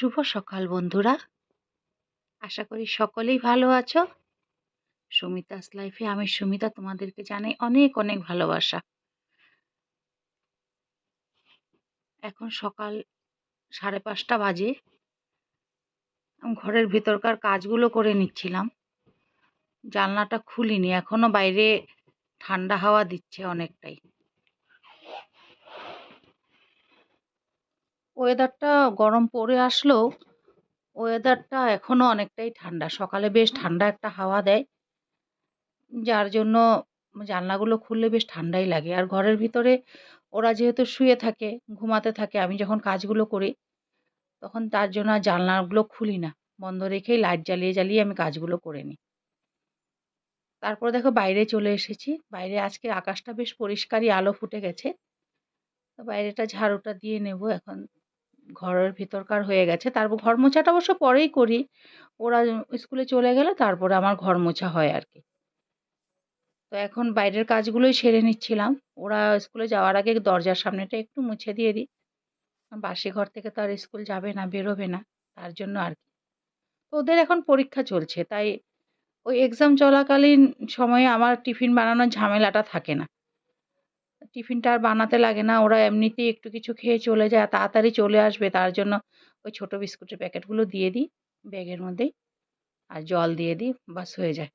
শুভ সকাল, বন্ধুরা। আশা করি সকলেই ভালো আছো। সুমিতাস লাইফে আমি সুমিতা, তোমাদেরকে জানাই অনেক অনেক ভালোবাসা। এখন সকাল সাড়ে পাঁচটা বাজে। আমি ঘরের ভিতরকার কাজগুলো করে নিচ্ছিলাম। জানলাটা খুলিনি, এখনও বাইরে ঠান্ডা হাওয়া দিচ্ছে অনেকটাই। ওয়েদারটা গরম পড়ে আসলেও ওয়েদারটা এখনও অনেকটাই ঠান্ডা। সকালে বেশ ঠান্ডা একটা হাওয়া দেয়, যার জন্য জানলাগুলো খুললে বেশ ঠান্ডাই লাগে। আর ঘরের ভিতরে ওরা যেহেতু শুয়ে থাকে, ঘুমাতে থাকে, আমি যখন কাজগুলো করি, তখন তার জন্য আর জানলাগুলো খুলি না। বন্ধ রেখেই লাইট জ্বালিয়ে জ্বালিয়ে আমি কাজগুলো করে নিই। তারপরে দেখো বাইরে চলে এসেছি। বাইরে আজকে আকাশটা বেশ পরিষ্কারই, আলো ফুটে গেছে। তো বাইরেটা ঝাড়ুটা দিয়ে নেব এখন। ঘরের ভিতরকার হয়ে গেছে। তারপর ঘর মোছাটা অবশ্য পরেই করি। ওরা স্কুলে চলে গেলে তারপরে আমার ঘর মোছা হয় আর কি তো এখন বাইরের কাজগুলোই সেরে নিচ্ছিলাম। ওরা স্কুলে যাওয়ার আগে দরজার সামনেটা একটু মুছে দিয়ে দিই। বাসি ঘর থেকে তো আর স্কুল যাবে না, বেরোবে না, তার জন্য আর কি তো ওদের এখন পরীক্ষা চলছে, তাই ওই এক্সাম চলাকালীন সময়ে আমার টিফিন বানানোর ঝামেলাটা থাকে না। টিফিনটা আর বানাতে লাগে না। ওরা এমনিতেই একটু কিছু খেয়ে চলে যায়, তাড়াতাড়ি চলে আসবে। তার জন্য ওই ছোটো বিস্কুটের প্যাকেটগুলো দিয়ে দিই ব্যাগের মধ্যেই আর জল দিয়ে দিই, বাস হয়ে যায়।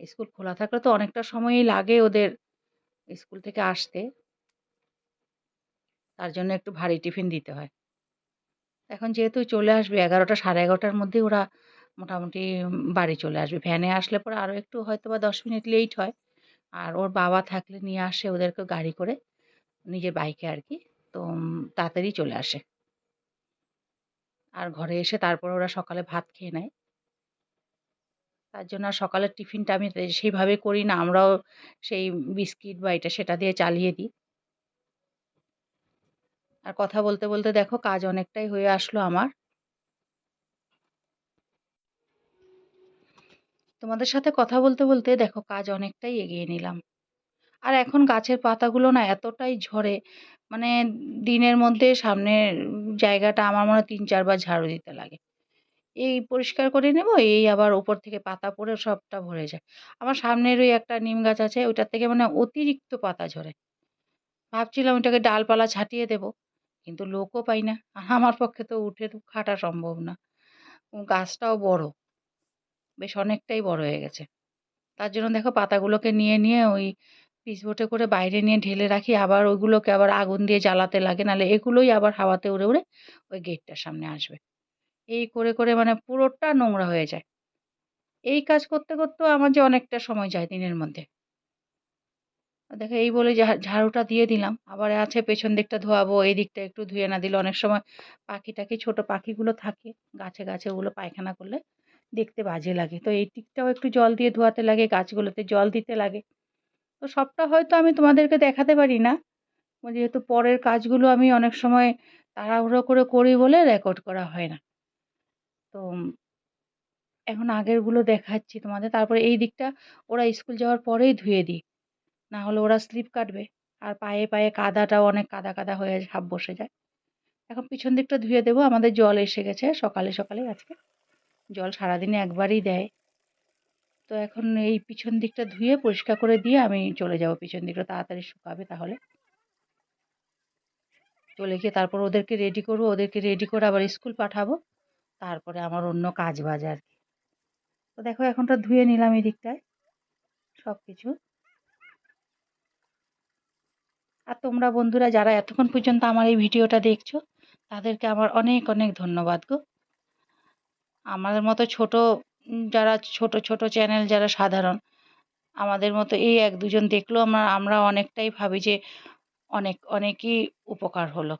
স্কুল খোলা থাকলে তো অনেকটা সময়ই লাগে ওদের স্কুল থেকে আসতে। তার জন্য একটু ভারী টিফিন দিতে হয়। এখন যেহেতু চলে আসবে, এগারোটা সাড়ে এগারোটার মধ্যে ওরা মোটামুটি বাড়ি চলে আসবে। ভ্যানে আসলে পরে আরও একটু হয়তো বা দশ মিনিট লেট হয়। আর ওর বাবা থাকলে নিয়ে আসে ওদেরকে গাড়ি করে নিজের বাইকে আর কি। তো তাড়াতাড়ি চলে আসে। আর ঘরে এসে তারপর ওরা সকালে ভাত খেয়ে নেয়। তার জন্য আর সকালের টিফিনটা আমি সেইভাবে করি না। আমরাও সেই বিস্কিট বা এটা সেটা দিয়ে চালিয়ে দিই। আর কথা বলতে বলতে দেখো কাজ অনেকটাই হয়ে আসলো আমার। তোমাদের সাথে কথা বলতে বলতে দেখো কাজ অনেকটাই এগিয়ে নিলাম। আর এখন গাছের পাতাগুলো না এতটাই ঝরে মানে দিনের মধ্যে সামনের জায়গাটা আমার মনে তিন, চারবার ঝাড়ু দিতে লাগে। এই পরিষ্কার করে নেব, এই আবার ওপর থেকে পাতা পড়ে সবটা ভরে যায়। আমার সামনের ওই একটা নিম গাছ আছে, ওইটার থেকে মানে অতিরিক্ত পাতা ঝরে। ভাবছিলাম ওইটাকে ডালপালা ছাটিয়ে দেব, কিন্তু লোকও পাই না। আমার পক্ষে তো উঠে খাটা সম্ভব না। গাছটাও বড়। বেশ অনেকটাই বড় হয়ে গেছে। তার জন্য দেখো পাতাগুলোকে নিয়ে নিয়ে ওই পিসবোটে করে বাইরে নিয়ে ঢেলে রাখি। আবার ওইগুলোকে আবার আগুন দিয়ে জ্বালাতে লাগে, নাহলে এগুলোই আবার হাওয়াতে উড়ে উড়ে ওই গেটটার সামনে আসবে। এই করে করে মানে পুরোটা নোংরা হয়ে যায়। এই কাজ করতে করতেও আমার যে অনেকটা সময় যায় দিনের মধ্যে। দেখো এই বলে ঝাড়ুটা দিয়ে দিলাম। আবার আছে পেছন দিকটা ধোয়াবো, এই দিকটা একটু ধুয়ে না দিলে অনেক সময় পাখি টাকি ছোটো পাখিগুলো থাকে, গাছে গাছে ওগুলো পায়খানা করলে দেখতে বাজে লাগে। তো এই দিকটাও একটু জল দিয়ে ধোয়াতে লাগে, গাছগুলোতে জল দিতে লাগে। তো সবটা হয়তো আমি তোমাদেরকে দেখাতে পারি না। যেহেতু পরের কাজগুলো আমি অনেক সময় তাড়াহুড়ো করে করি বলে রেকর্ড করা হয় না। তো এখন আগেরগুলো দেখাচ্ছি তোমাদের। তারপরে এই দিকটা ওরা স্কুল যাওয়ার পরেই ধুয়ে দিই। না হলে ওরা স্লিপ কাটবে। আর পায়ে পায়ে কাদাটাও অনেক কাদা কাদা হয়ে সাপ বসে যায়। এখন পিছন দিকটা ধুয়ে দেবো। আমাদের জল এসে গেছে সকালে সকালে আজকে। জল সারাদিনে একবারই দেয়। তো এখন এই পিছন দিকটা ধুয়ে পরিষ্কার করে দিয়ে আমি চলে যাব পিছন দিকটা, তাড়াতাড়ি শুকাবে তাহলে। চলে গিয়ে তারপর ওদেরকে রেডি করব, ওদেরকে রেডি করে আবার স্কুল পাঠাবো। তারপরে আমার অন্য কাজ বাজ আর কি। তো দেখো এখনটা ধুয়ে নিলাম এই দিকটায় সব কিছু আর তোমরা বন্ধুরা যারা এতক্ষণ পর্যন্ত আমার এই ভিডিওটা দেখছ, তাদেরকে আমার অনেক অনেক ধন্যবাদ গো। আমাদের মতো ছোট যারা ছোট ছোট চ্যানেল যারা সাধারণ, আমাদের মতো এই এক দুজন দেখলেও আমরা আমরা অনেকটাই ভাবি যে অনেক, অনেকই উপকার হলো।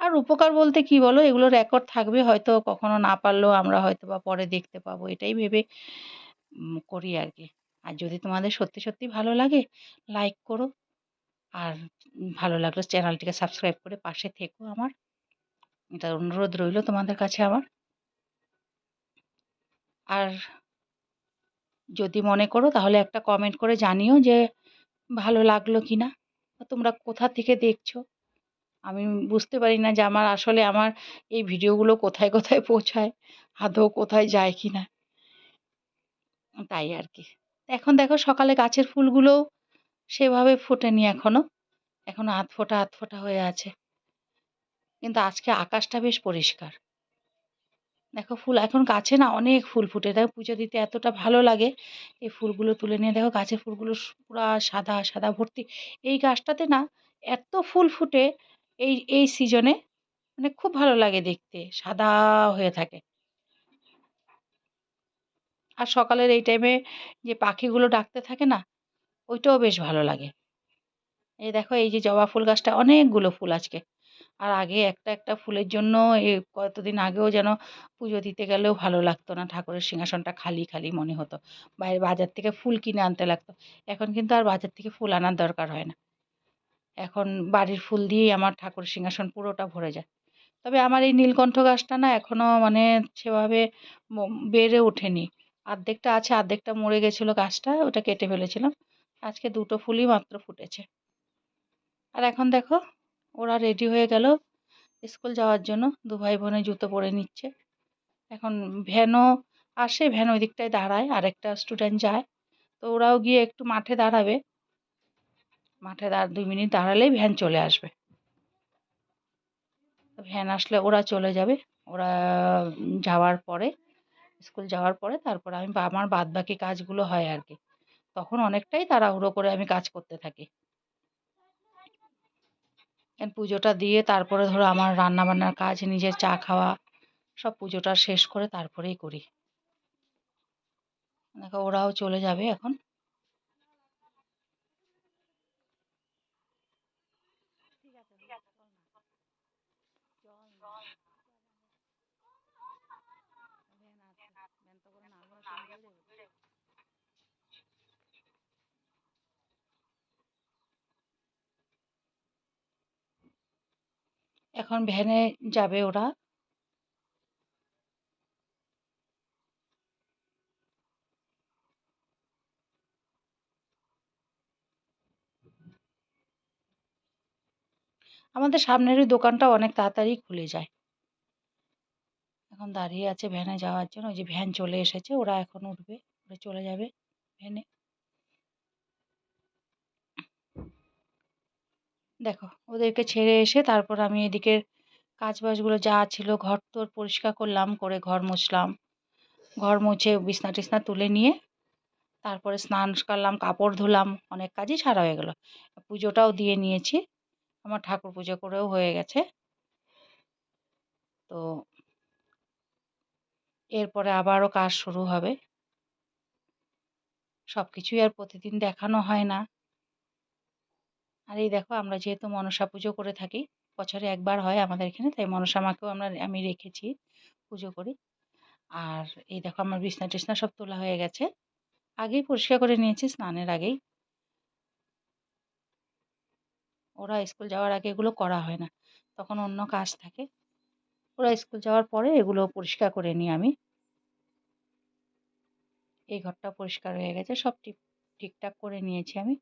আর উপকার বলতে কি বলো? এগুলো রেকর্ড থাকবে হয়তো কখনো না পারলেও আমরা হয়তো বা পরে দেখতে পাবো। এটাই ভেবে করি আর কি। আর যদি তোমাদের সত্যি সত্যি ভালো লাগে লাইক করো। আর ভালো লাগলে চ্যানেলটিকে সাবস্ক্রাইব করে পাশে থেকো আমার। এটা অনুরোধ রইল তোমাদের কাছে আমার। আর যদি মনে করো তাহলে একটা কমেন্ট করে জানিও যে ভালো লাগল কি না তোমরা কোথা থেকে দেখছ? আমি বুঝতে পারি না যে আমার আসলে আমার এই ভিডিওগুলো কোথায় কোথায় পৌঁছায়, আদৌ কোথায় যায় কি না তাই আর কি। এখন দেখো সকালে গাছের ফুলগুলোও সেভাবে ফোটেনি এখনও। এখনও আধ ফোটা আধ ফোটা হয়ে আছে। কিন্তু আজকে আকাশটা বেশ পরিষ্কার। দেখো ফুল এখন গাছে না অনেক ফুল ফুটে। দেখো পুজো দিতে এতটা ভালো লাগে। এই ফুলগুলো তুলে নিয়ে দেখো গাছের ফুলগুলো পুরা সাদা সাদা ভর্তি। এই গাছটাতে না এত ফুল ফুটে এই এই সিজনে মানে খুব ভালো লাগে দেখতে, সাদা হয়ে থাকে। আর সকালের এই টাইমে যে পাখিগুলো ডাকতে থাকে না, ওইটাও বেশ ভালো লাগে। এই দেখো এই যে জবা ফুল গাছটা, অনেকগুলো ফুল আজকে। আর আগে একটা একটা ফুলের জন্য এ কতদিন আগেও যেন পুজো দিতে গেলেও ভালো লাগতো না। ঠাকুরের সিংহাসনটা খালি খালি মনে হতো। বাইরে বাজার থেকে ফুল কিনে আনতে লাগতো। এখন কিন্তু আর বাজার থেকে ফুল আনার দরকার হয় না। এখন বাড়ির ফুল দিয়েই আমার ঠাকুর সিংহাসন পুরোটা ভরে যায়। তবে আমার এই নীলকণ্ঠ গাছটা না এখনও মানে সেভাবে বেড়ে ওঠেনি। অর্ধেকটা আছে অর্ধেকটা মরে গেছিল গাছটা, ওটা কেটে ফেলেছিলাম। আজকে দুটো ফুলই মাত্র ফুটেছে। আর এখন দেখো ওরা রেডি হয়ে গেল স্কুল যাওয়ার জন্য। দু ভাই বোনে জুতো পরে নিচ্ছে। এখন ভ্যানও আসে, ভ্যান ওই দিকটায় দাঁড়ায়, আরেকটা স্টুডেন্ট যায়। তো ওরাও গিয়ে একটু মাঠে দাঁড়াবে। মাঠে দাঁড়, দুই মিনিট দাঁড়ালেই ভ্যান চলে আসবে। ভ্যান আসলে ওরা চলে যাবে। ওরা যাওয়ার পরে, স্কুল যাওয়ার পরে তারপর আমি আমার বাদ বাকি কাজগুলো হয় আর কি। তখন অনেকটাই তাড়াহুড়ো করে আমি কাজ করতে থাকি। পুজোটা দিয়ে তারপরে ধরো আমার রান্নাবান্নার কাজ, নিজের চা খাওয়া, সব পুজোটা শেষ করে তারপরেই করি। দেখো ওরাও চলে যাবে এখন। এখন ভ্যানে যাবে ওরা। আমাদের সামনের ওই দোকানটা অনেক তাড়াতাড়ি খুলে যায়। এখন দাঁড়িয়ে আছে ভ্যানে যাওয়ার জন্য। ওই যে ভ্যান চলে এসেছে, ওরা এখন উঠবে উঠে চলে যাবে ভ্যানে। দেখো, ওদেরকে ছেড়ে এসে তারপর আমি এদিকের কাজ বাজগুলো যা ছিল ঘর তোর পরিষ্কার করলাম, করে ঘর মুছলাম। ঘর মুছে বিছনা টিছনা তুলে নিয়ে তারপরে স্নান করলাম, কাপড় ধুলাম, অনেক কাজই সারা হয়ে গেল। পুজোটাও দিয়ে নিয়েছি, আমার ঠাকুর পুজো করেও হয়ে গেছে। তো এরপরে আবারও কাজ শুরু হবে। সব কিছুই আর প্রতিদিন দেখানো হয় না। আর এই দেখো আমরা যেহেতু মনসা পুজো করে থাকি, বছরে একবার হয় আমাদের এখানে, তাই মনসা মাকেও আমরা আমি রেখেছি পুজো করি। আর এই দেখো আমার বিছনা টিছনা সব তোলা হয়ে গেছে। আগেই পরিষ্কার করে নিয়েছি স্নানের আগেই। ওরা স্কুল যাওয়ার আগে এগুলো করা হয় না, তখন অন্য কাজ থাকে। ওরা স্কুল যাওয়ার পরে এগুলো পরিষ্কার করে নিই আমি। এই ঘরটা পরিষ্কার হয়ে গেছে, সব ঠিক, ঠিকঠাক করে নিয়েছি আমি।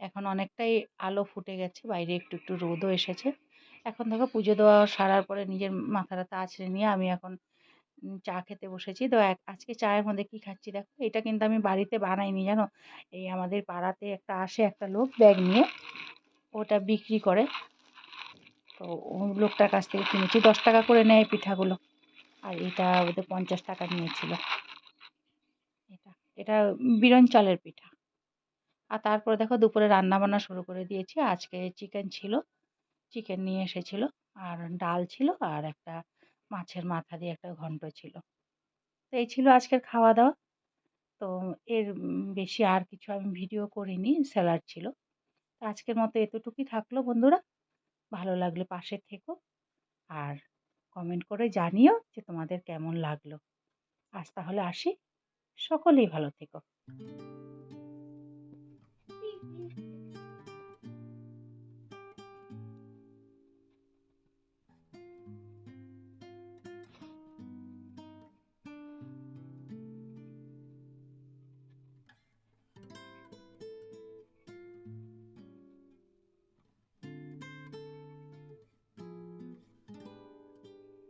এখন অনেকটাই আলো ফুটে গেছে, বাইরে একটু একটু রোদও এসেছে। এখন দেখো পুজো দেওয়া সারার পরে নিজের মাথাটা আছড়ে নিয়ে আমি এখন চা খেতে বসেছি। তো আজকে চায়ের মধ্যে কি খাচ্ছি দেখো? এটা কিন্তু আমি বাড়িতে বানাইনি, জানো? এই আমাদের পাড়াতে একটা আসে একটা লোক ব্যাগ নিয়ে, ওটা বিক্রি করে। তো লোকটার কাছ থেকে কিনেছি, দশ টাকা করে নেয় পিঠাগুলো। আর এটা ওদের পঞ্চাশ টাকা নিয়েছিল। এটা এটা বিরন চালের পিঠা। আর তারপরে দেখো দুপুরে রান্না বান্না শুরু করে দিয়েছি। আজকে চিকেন ছিল চিকেন নিয়ে এসেছিল, আর ডাল ছিল, আর একটা মাছের মাথা দিয়ে একটা ঘন্ট ছিল। তো এই ছিল আজকের খাওয়া দাওয়া তো এর বেশি আর কিছু আমি ভিডিও করিনি স্যালাড ছিল। তো আজকের মতো এতটুকুই থাকল বন্ধুরা। ভালো লাগলে পাশে থেকো আর কমেন্ট করে জানিও যে তোমাদের কেমন লাগল। আজ তাহলে আসি। সকলেই ভালো থেকো।